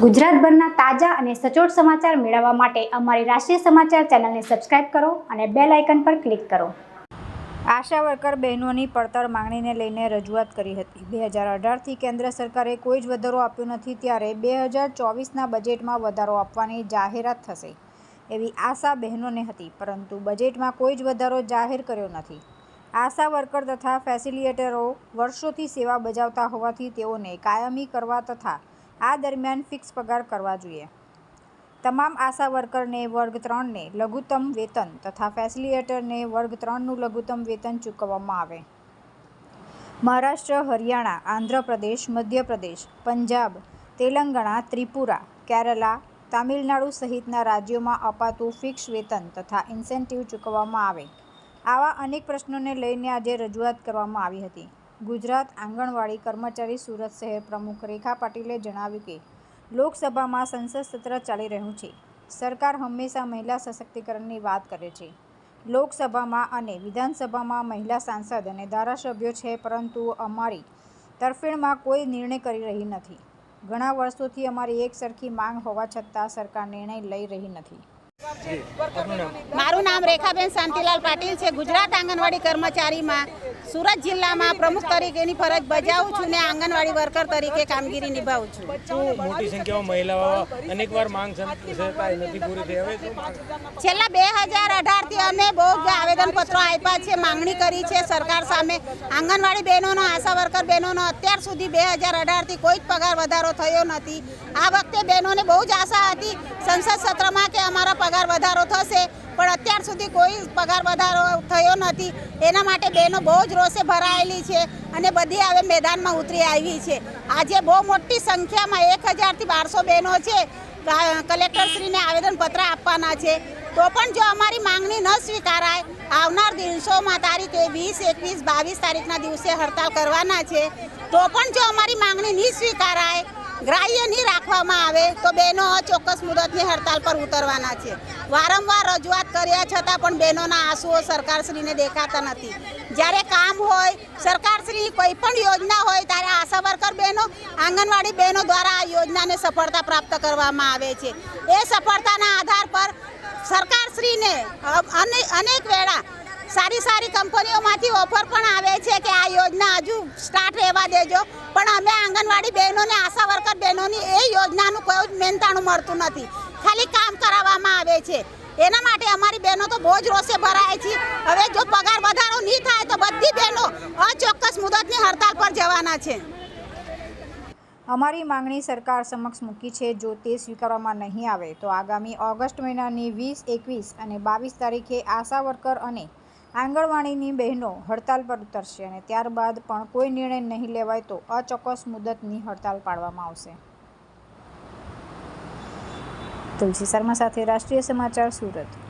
ગુજરાતભરના તાજા અને સચોટ સમાચાર મેળવવા માટે અમારી રાષ્ટ્રીય સમાચાર ચેનલને સબસ્ક્રાઇબ કરો અને બેલ આઇકન પર ક્લિક કરો. આશા વર્કર બહેનોની પડતર માંગણીને લઈને રજૂઆત કરી હતી. બે હજાર અઢારથી કેન્દ્ર સરકારે કોઈ જ વધારો આપ્યો નથી ત્યારે બે હજાર ચોવીસના બજેટમાં વધારો આપવાની જાહેરાત થશે એવી આશા બહેનોને હતી, પરંતુ બજેટમાં કોઈ જ વધારો જાહેર કર્યો નથી. આશા વર્કર તથા ફેસિલિટેટરો વર્ષોથી સેવા બજાવતા હોવાથી તેઓને કાયમી કરવા તથા આ દરમિયાન ફિક્સ પગાર કરવા જોઈએ. તમામ આશા વર્કરને વર્ગ ત્રણને લઘુત્તમ વેતન તથા ફેસિલિટેટરને વર્ગ ત્રણનું લઘુત્તમ વેતન ચૂકવવામાં આવે. મહારાષ્ટ્ર, હરિયાણા, આંધ્રપ્રદેશ, મધ્યપ્રદેશ, પંજાબ, તેલંગાણા, ત્રિપુરા, કેરલા, તામિલનાડુ સહિતના રાજ્યોમાં અપાતું ફિક્સ વેતન તથા ઇન્સેન્ટિવ ચૂકવવામાં આવે. આવા અનેક પ્રશ્નોને લઈને આજે રજૂઆત કરવામાં આવી હતી. ગુજરાત આંગણવાડી કર્મચારી સુરત શહેર પ્રમુખ રેખા પાટીલે જણાવ્યું કે, લોકસભામાં સંસદ સત્ર ચાલી રહ્યું છે. સરકાર હંમેશા મહિલા સશક્તિકરણની વાત કરે છે. લોકસભામાં અને વિધાનસભામાં મહિલા સાંસદ અને ધારાસભ્યો છે, પરંતુ અમારી તરફેણમાં કોઈ નિર્ણય કરી રહી નથી. ઘણા વર્ષોથી અમારી એક સરખી માંગ હોવા છતાં સરકાર નિર્ણય લઈ રહી નથી. મારું નામ રેખાબેન શાંતિલાલ પાટીલ છે. ગુજરાત આંગણવાડી કર્મચારીમાં સુરત જિલ્લામાં પ્રમુખ તરીકેની ફરજ બજાવું છું ને આંગણવાડી વર્કર તરીકે કામગીરી નિભાવું છું. મોટી સંખ્યામાં મહિલાઓ અનેકવાર માંગ નથી પૂરી થઈ? હવે છેલ્લા બે હજાર અઢારથી અમે બહુ આવેદનપત્રો આપ્યા છે માંગણી કરી છે સરકાર સામે. આંગણવાડી બહેનોનો આશા વર્કર બહેનોનો અત્યાર સુધી બે હજાર અઢારથી કોઈ જ પગાર વધારો થયો નથી. આ વખતે બહેનોને બહુ જ આશા હતી. સંસદ સત્રમાં કે અમારા પગાર વધારો થશે, પણ અત્યાર સુધી કોઈ પગાર વધારો થયો નથી. એના માટે બહેનો બહુ જ રોષે ભરાયેલી છે અને બધી હવે મેદાનમાં ઉતરી આવી છે. આજે બહુ મોટી સંખ્યામાં એક હજારથી બારસો બહેનો છે. કલેક્ટરશ્રીને આવેદનપત્ર આપવાના છે. તો પણ જો અમારી માંગણી ન સ્વીકારાય, આવનાર દિવસોમાં તારીખ વીસ, એકવીસ, બાવીસ તારીખના દિવસે હડતાલ કરવાના છે. તો પણ જો અમારી માંગણી નહીં સ્વીકારાય ગ્રાહ્ય નહીં રાખવામાં આવે તો બહેનો ચોક્કસ મુદતની હડતાલ પર ઉતરવાના છે. વારંવાર રજૂઆત કર્યા છતાં પણ બહેનોના આંસુઓ સરકારશ્રીને દેખાતા નથી. જ્યારે કામ હોય સરકારશ્રી કોઈ પણ યોજના હોય ત્યારે આશા વર્કર બહેનો, આંગણવાડી બહેનો દ્વારા આ યોજનાને સફળતા પ્રાપ્ત કરવામાં આવે છે. એ સફળતાના આધાર પર સરકારશ્રીને અનેક વેળા સારી સારી કંપનીઓમાંથી ઓફર પણ આવે છે કે આ યોજના હજુ સ્ટાર્ટ રહેવા દેજો. પણ આંગણવાડી બહેનોને, આશા વર્કર બહેનોની એ યોજનાનું કોઈ જ મહેનતાણું મળતું નથી. ખાલી કામ કરાવવામાં આવે છે. એના માટે અમારી બહેનો તો બહુ રોષે ભરાય છે. હવે જો પગાર વધારો નહીં થાય તો બધી બહેનો અચોક્કસ મુદતની હડતાલ પર જવાના છે. અમારી માંગણી સરકાર સમક્ષ મૂકી છે, જો તે સ્વીકારવામાં નહીં આવે તો આગામી ઓગસ્ટ મહિનાની વીસ, એકવીસ અને બાવીસ તારીખે આશા વર્કર અને આંગણવાડીની બહેનો હડતાલ પર ઉતરશે અને ત્યારબાદ પણ કોઈ નિર્ણય નહીં લેવાય તો અચોક્કસ મુદતની હડતાલ પાડવામાં આવશે. તુલસી શર્મા સાથે રાષ્ટ્રીય સમાચાર સુરત.